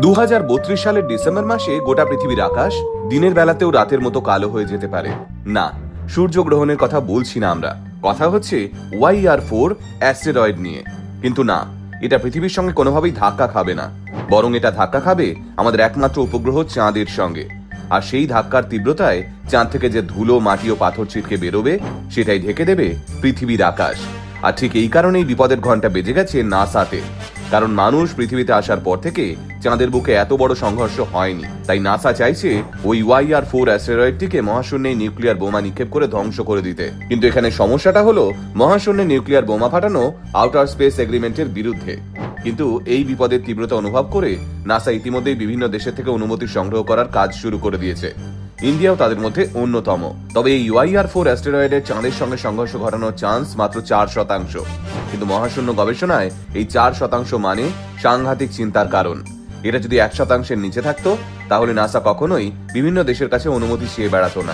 দু সালের ডিসেম্বর মাসে গোটা পৃথিবীর আকাশ দিনের বেলাতেও রাতের মতো কালো হয়ে যেতে পারে। না, সূর্যগ্রহণের কথা বলছি না আমরা। কথা হচ্ছে ওয়াই আর ফোর অ্যাস্টেরয়েড নিয়ে। কিন্তু না, এটা পৃথিবীর সঙ্গে কোনোভাবেই ধাক্কা খাবে না। বরং এটা ধাক্কা খাবে আমাদের একমাত্র উপগ্রহ চাঁদের সঙ্গে। আর সেই ধাক্কার তীব্রতায় চাঁদ থেকে যে ধুলো, মাটি ও পাথর ছিটকে বেরোবে, সেটাই ঢেকে দেবে পৃথিবীর আকাশ। আর ঠিক এই কারণেই বিপদের ঘণ্টা বেজে গেছে নাসাতে। কারণ মানুষ পৃথিবীতে আসার পর থেকে চাঁদের বুকে এত বড় সংঘর্ষ হয়নি। তাই নাসা চাইছে ওই ওয়াই আর ফোর অ্যাস্টেরয়েডটিকে মহাশূন্যে নিউক্লিয়ার বোমা নিক্ষেপ করে ধ্বংস করে দিতে। কিন্তু এখানে সমস্যাটা হলো, মহাশূন্যে নিউক্লিয়ার বোমা ফাটানো আউটার স্পেস এগ্রিমেন্টের বিরুদ্ধে। কিন্তু এই বিপদের তীব্রতা অনুভব করে নাসা ইতিমধ্যেই বিভিন্ন দেশের থেকে অনুমতি সংগ্রহ করার কাজ শুরু করে দিয়েছে। ইন্ডিয়াও তাদের মধ্যে অন্যতম। তবে এই ইউআইআর ফোর অ্যাস্টেরয়েডের চাঁদের সঙ্গে সংঘর্ষ ঘটানোর চান্স মাত্র চার শতাংশ। কিন্তু মহাশূন্য গবেষণায় এই চার শতাংশ মানে সাংঘাতিক চিন্তার কারণ। এটা যদি এক শতাংশের নিচে থাকতো, তাহলে নাসা কখনোই বিভিন্ন দেশের কাছে অনুমতি চেয়ে বেড়াতো না।